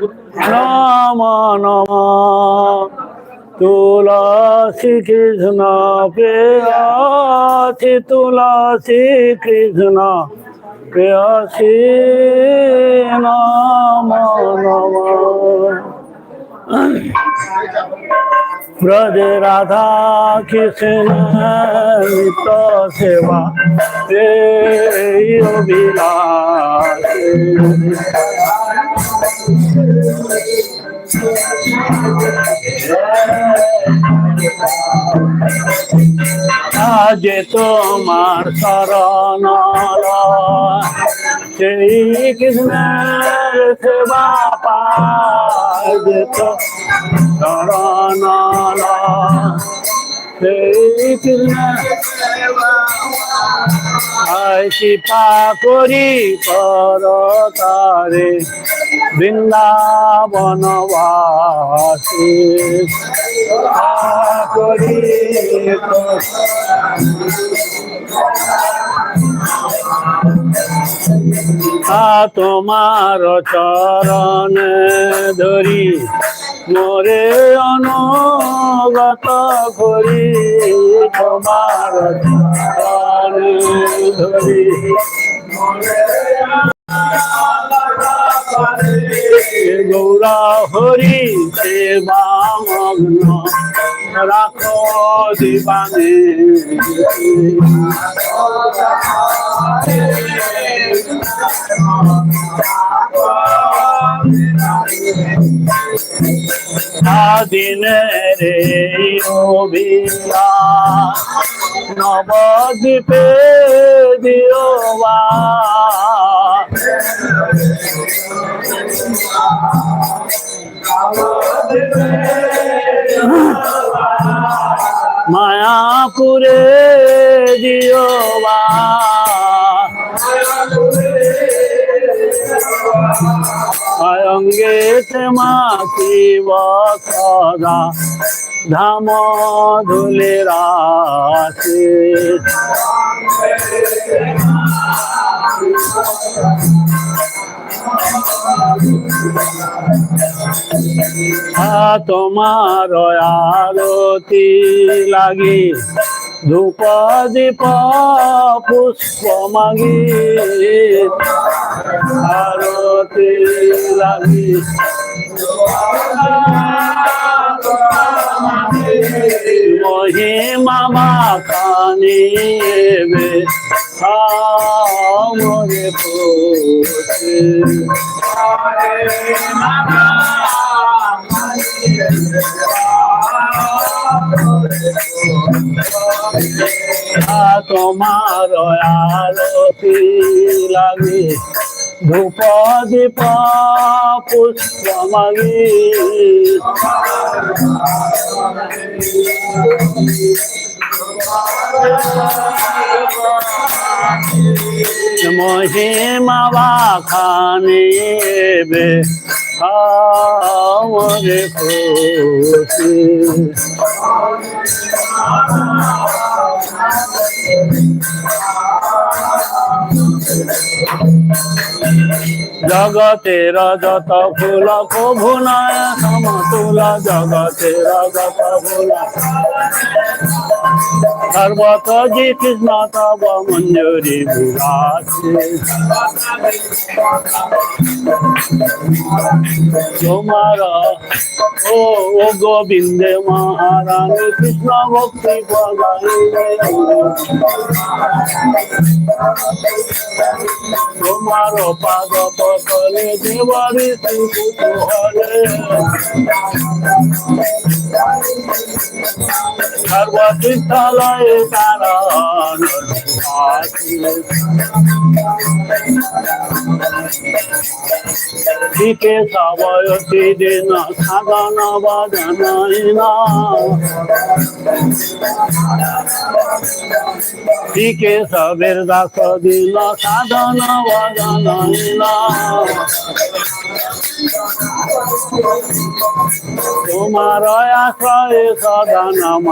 नाम तुलासी तुलसी कृष्ण प्रियासी तुला कृष्ण प्रियासी नम नम ब्रज राधा कृष्ण तो सेवा रे योगिला আজ তোমার শরণ সেই কৃষ্ণের সেবা তো শরণ সেই কৃষ্ণের কৃপা করি কর তারে। বৃন্দাবনবাসী তোমার চরণ ধরি মোরে অনুগত করি তোমার চরণ ধরি। গৌরা হরি সেবা মগ্ন রাখো দিবানে দিনের অভিলা নবদ্বীপে দিও মায়াপুরে দিও বা অঙ্গে মাখিব সদা ধাম ধুলে রাশি তোমার আরতি লাগি। ধূপ দীপ পুষ্প মাগি। আরতি লাগি। মহিমা খানি বে আমরে পোষে তোমার আরতি লাগে। ধূপ দীপ পুষ্প মাগি মহিমা খানে বে আমরে খুশি জগতের যত ফুল কভু নয় সমতুল জগতের যত ফুল। জি কৃষ্ণ তব মঞ্জুরি বিরাসে তোমার ও ও গোবিন্দে মহারানী কৃষ্ণ ভক্তি পদাইলে তোমার পাদ পতলে দেবারি কুতুহলে সর্বতীর্থালয়ে কারণ দিকে সবয়তি দিন সাধন বদনাইনা দিকে সবের দাস দিল সাধন বদনাইনা তোমার আশ্রয় সদা নাম